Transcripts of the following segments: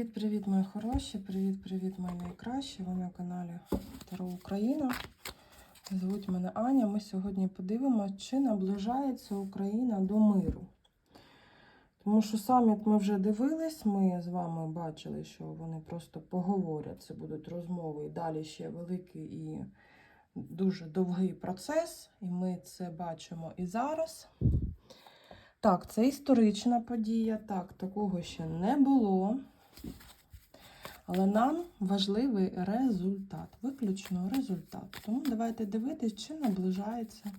Привіт-привіт, мої хороші! Привіт-привіт, мої найкращі! Ви на каналі Таро Україна. Звуть мене Аня. Ми сьогодні подивимося, чи наближається Україна до миру. Тому що саміт ми вже дивились, ми з вами бачили, що вони просто поговорять. Це будуть розмови. І далі ще великий і дуже довгий процес. І ми це бачимо і зараз. Так, це історична подія. Так, такого ще не було. Але нам важливий результат, виключно результат. Тому давайте дивитись, чи наближається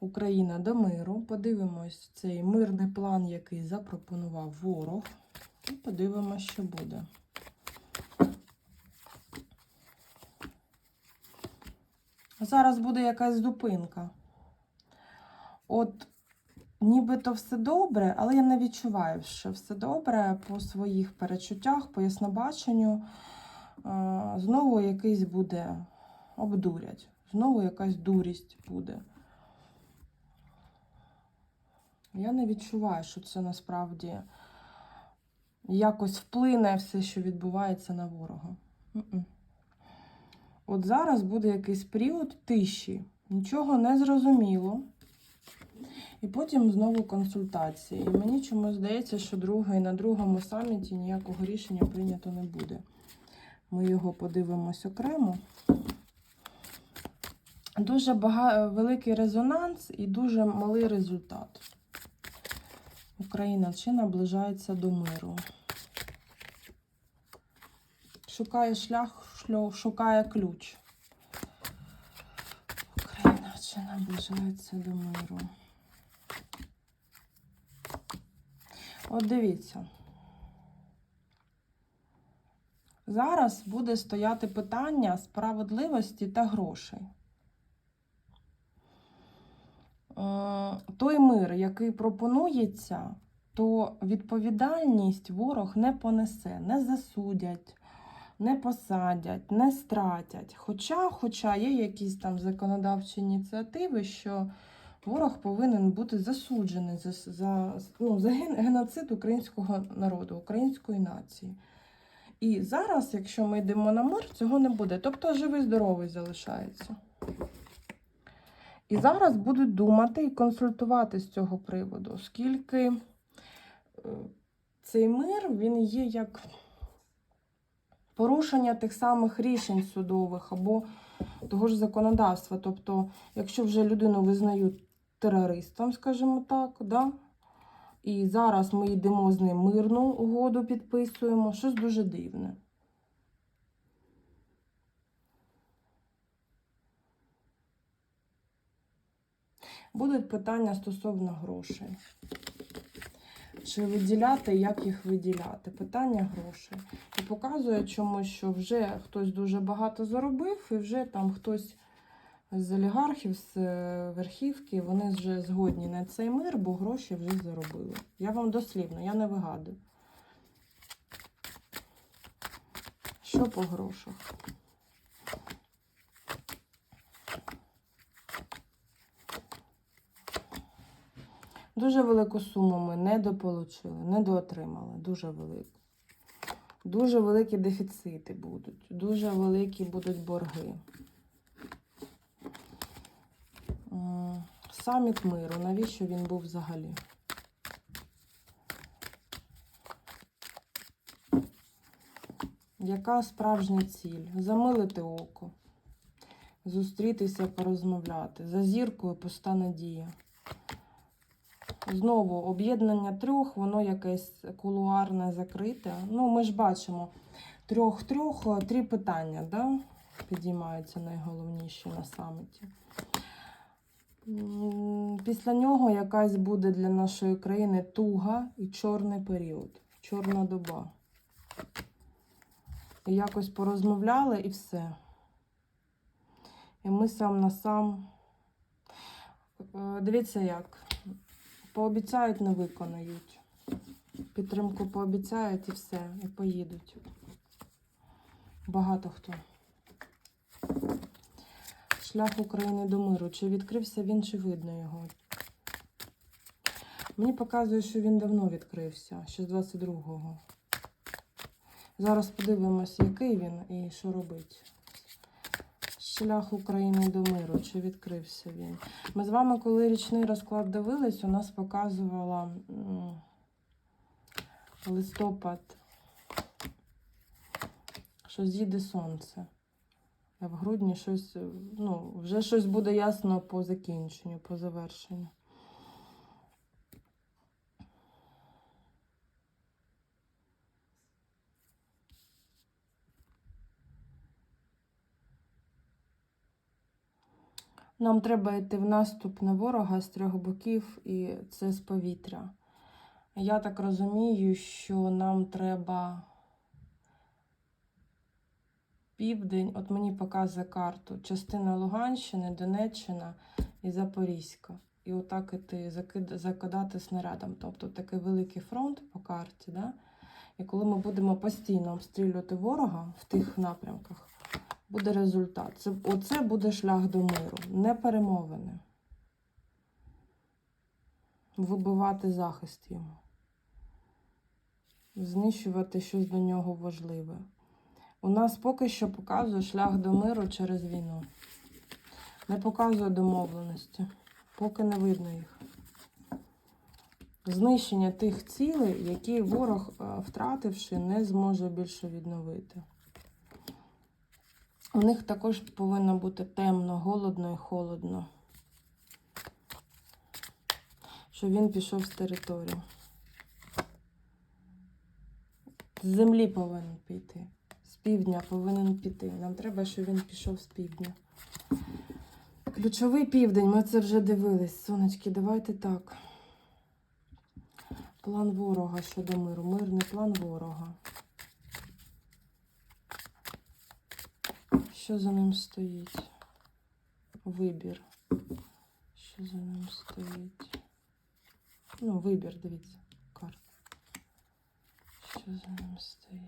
Україна до миру. Подивимось цей мирний план, який запропонував ворог. І подивимось, що буде. Зараз буде якась зупинка. От Нібито все добре, але я не відчуваю, що все добре по своїх перечуттях, по яснобаченню. Знову якийсь буде обдурять, знову якась дурість буде. Я не відчуваю, що це насправді якось вплине все, що відбувається на ворога. От зараз буде якийсь період тиші, нічого не зрозуміло. І потім знову консультації. І мені чомусь здається, що другий на другому саміті ніякого рішення прийнято не буде. Ми його подивимось окремо. Дуже бага... великий резонанс і дуже малий результат. Україна чи наближається до миру. Шукає шлях, шукає ключ. Україна чи наближається до миру. От дивіться. Зараз буде стояти питання справедливості та грошей. Е, той мир, який пропонується, то відповідальність ворог не понесе, не засудять, не посадять, не стратять. Хоча, Хоча є якісь там законодавчі ініціативи, що ворог повинен бути засуджений за за, ну, за геноцид українського народу, української нації. І зараз, якщо ми йдемо на мир, цього не буде. Тобто живий здоровий залишається. І зараз будуть думати і консультувати з цього приводу, оскільки е, цей мир він є як порушення тих самих рішень судових або того ж законодавства. Тобто, якщо вже людину визнають терористом, скажімо так, да? і зараз ми йдемо з ним мирну угоду, підписуємо, щось дуже дивне. Будуть питання стосовно грошей. Чи виділяти, як їх виділяти? Питання грошей. І показує чомусь, що вже хтось дуже багато заробив, і вже там хтось з олігархів, з е, верхівки, вони вже згодні на цей мир, бо гроші вже заробили. Я вам дослівно, я не вигадую. Що по грошах? Дуже велику суму ми не дополучили, не доотримали. Дуже велику. Дуже великі дефіцити будуть, дуже великі будуть борги. Саміт миру. Навіщо він був взагалі? Яка справжня ціль? Замилити око, зустрітися, порозмовляти. За зіркою пуста надія. Знову об'єднання трьох, воно якесь кулуарне, закрите. Ну, ми ж бачимо трьох-трьох, три питання, да? підіймаються найголовніші на саміті. Після нього якась буде для нашої країни туга і чорний період, чорна доба. І якось порозмовляли і все. І ми сам на сам. Е, дивіться як. Пообіцяють, не виконають. Підтримку пообіцяють і все, і поїдуть. Багато хто. Шлях України до миру. Чи відкрився він, чи видно його? Мені показує, що він давно відкрився, ще з 22-го. Зараз подивимось, який він і що робить. Шлях України до миру, чи відкрився він. Ми з вами, коли річний розклад дивились, у нас показувала листопад, що зійде сонце. В грудні щось, е, ну, вже щось буде ясно по закінченню, по завершенню. Нам треба йти в наступ на ворога з трьох боків, і це з повітря. Я так розумію, що нам треба південь, от мені показує карту, частина Луганщини, Донеччина і Запорізька. І отак іти, закид, закидати снарядом. Тобто такий великий фронт по карті. Да? І коли ми будемо постійно обстрілювати ворога в тих напрямках, буде результат. Це, оце буде шлях до миру, не перемовини. Вибивати захист йому. Знищувати щось до нього важливе. У нас поки що показує шлях до миру через війну. Не показує домовленості, поки не видно їх. Знищення тих цілей, які ворог, е, втративши, не зможе більше відновити. У них також повинно бути темно, голодно і холодно. Щоб він пішов з території. З землі повинен піти. Півдня повинен піти. Нам треба, щоб він пішов з півдня. Ключовий південь, ми це вже дивились. Сонечки, давайте так. План ворога щодо миру. Мирний план ворога. Що за ним стоїть? Вибір. Що за ним стоїть? Ну, вибір, дивіться, карта. Що за ним стоїть?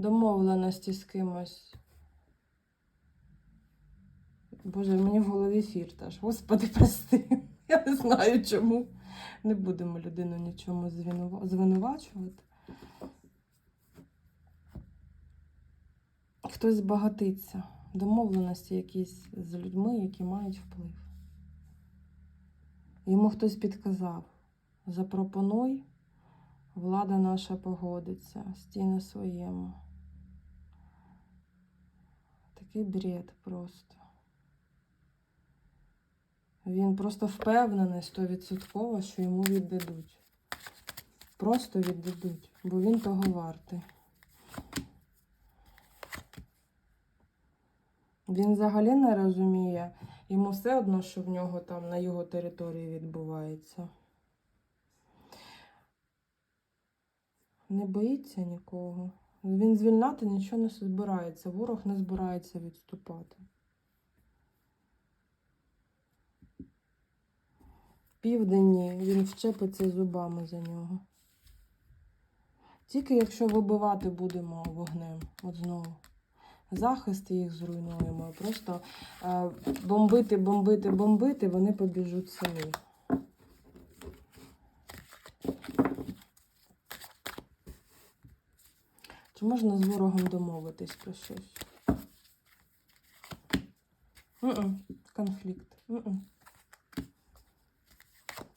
Домовленості з кимось. Боже, мені в голові фірташ. Господи, прости. Я не знаю чому. Не будемо людину нічому звинувачувати. Хтось збагатиться. Домовленості якісь з людьми, які мають вплив. Йому хтось підказав: запропонуй, влада наша погодиться, стій на своєму. Такий бред просто. Він просто впевнений стовідсотково, що йому віддадуть. Просто віддадуть, бо він того вартий. Він взагалі не розуміє, йому все одно, що в нього там на його території відбувається. Не боїться нікого. Він звільняти нічого не збирається. Ворог не збирається відступати. Південні він вчепиться зубами за нього. Тільки якщо вибивати будемо вогнем, от знову. Захист їх зруйнуємо. Просто е, бомбити, бомбити, бомбити, вони побіжуть самі. Чи можна з ворогом домовитись про щось? М-м, Конфлікт. М-м.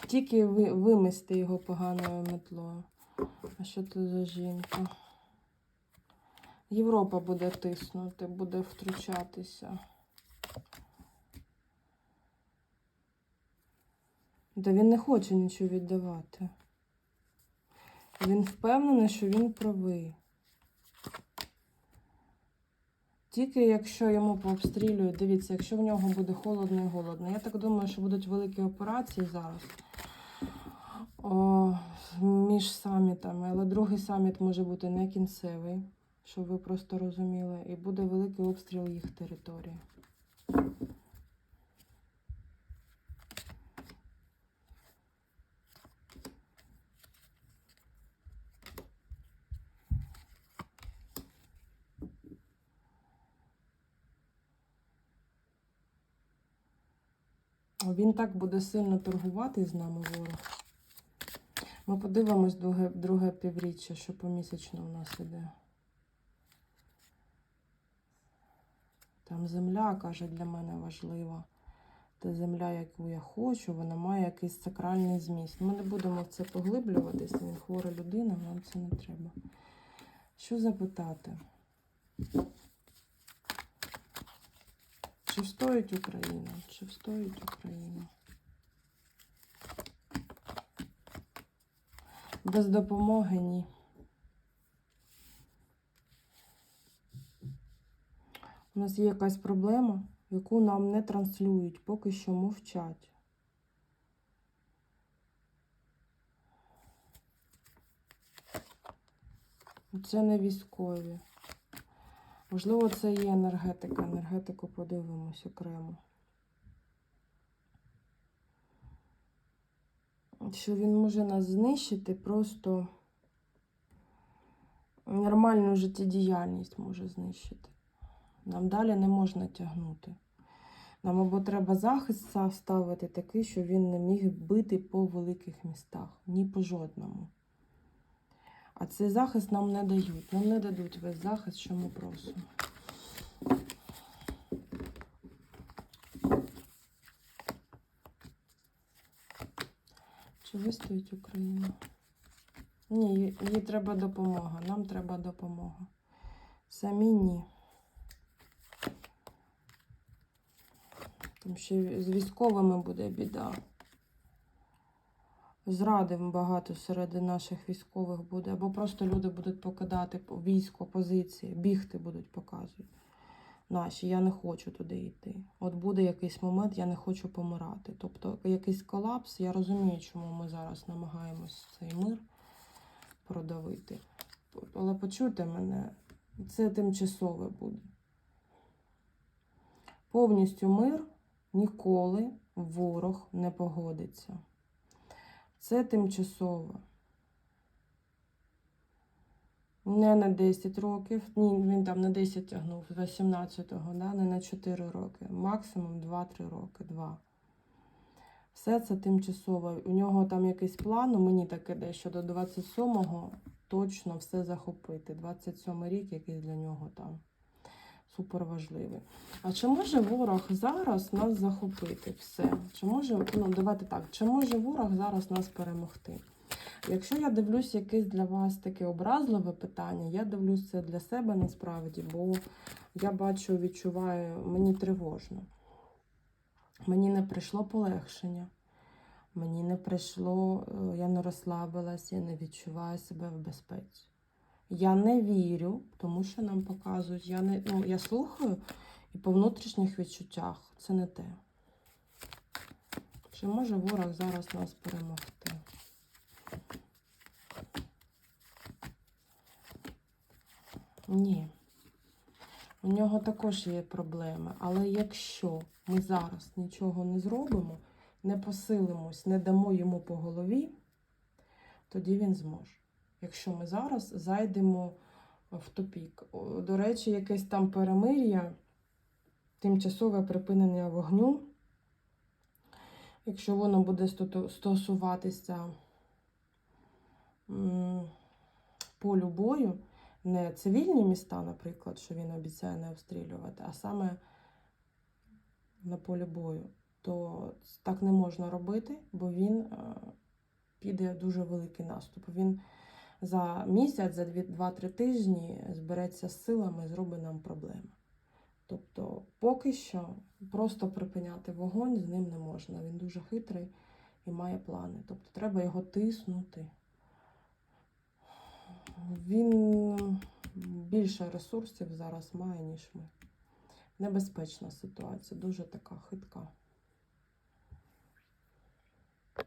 Тільки ви, вимести його поганою метлою. А що це за жінка? Європа буде тиснути, буде втручатися. Та він не хоче нічого віддавати. Він впевнений, що він правий. Тільки якщо йому пообстрілюють, дивіться, якщо в нього буде холодно і голодно. Я так думаю, що будуть великі операції зараз О, між самітами, але другий саміт може бути не кінцевий, щоб ви просто розуміли, і буде великий обстріл їх території. Він так буде сильно торгувати з нами ворог. Ми подивимось друге, друге півріччя, що помісячно у нас іде. Там земля, каже, для мене важлива. Та земля, яку я хочу, вона має якийсь сакральний зміст. Ми не будемо в це поглиблюватися, він хвора людина, нам це не треба. Що запитати? Чи встоїть Україна? Чи встоїть Україна? Без допомоги ні. У нас є якась проблема, яку нам не транслюють, поки що мовчать. Це не військові. Можливо, це є енергетика. Енергетику подивимось окремо. Що він може нас знищити, просто нормальну життєдіяльність може знищити. Нам далі не можна тягнути. Нам або треба захист ставити такий, що він не міг бити по великих містах. Ні по жодному. А цей захист нам не дають. Нам не дадуть весь захист, що ми просимо. Чи вистоїть Україна? Ні, їй треба допомога. Нам треба допомога. Самі ні. Тому що з військовими буде біда. Зради багато серед наших військових буде. Або просто люди будуть покидати військо, позиції, бігти будуть показувати. Наші, я не хочу туди йти. От буде якийсь момент, я не хочу помирати. Тобто якийсь колапс, я розумію, чому ми зараз намагаємось цей мир продавити. Але почуйте мене, це тимчасове буде. Повністю мир ніколи ворог не погодиться. Це тимчасово. Не на 10 років. Ні, він там на 10 тягнув, з 18-го, да? не на 4 роки. Максимум 2-3 роки. 2. Все це тимчасово. У нього там якийсь план, ну мені так іде, що до 27-го точно все захопити. 27 рік якийсь для нього там супер важливий. А чи може ворог зараз нас захопити? Все. Чи може, ну давайте так, чи може ворог зараз нас перемогти? Якщо я дивлюсь якесь для вас таке образливе питання, я дивлюсь це для себе насправді, бо я бачу, відчуваю, мені тривожно. Мені не прийшло полегшення. Мені не прийшло, е, я не розслабилась, я не відчуваю себе в безпеці. Я не вірю, тому що нам показують. Я не ну, я слухаю і по внутрішніх відчуттях це не те. Чи може ворог зараз нас перемогти? Ні. У нього також є проблеми. Але якщо ми зараз нічого не зробимо, не посилимось, не дамо йому по голові, тоді він зможе. Якщо ми зараз зайдемо в тупік. До речі, якесь там перемир'я, тимчасове припинення вогню. Якщо воно буде стосуватися полю бою, не цивільні міста, наприклад, що він обіцяє не обстрілювати, а саме на полі бою, то так не можна робити, бо він е, піде дуже великий наступ. Він за місяць, за 2-3 тижні збереться з силами зробить нам проблеми. Тобто, поки що просто припиняти вогонь з ним не можна. Він дуже хитрий і має плани. Тобто треба його тиснути. Він більше ресурсів зараз має, ніж ми. Небезпечна ситуація, дуже така хитка.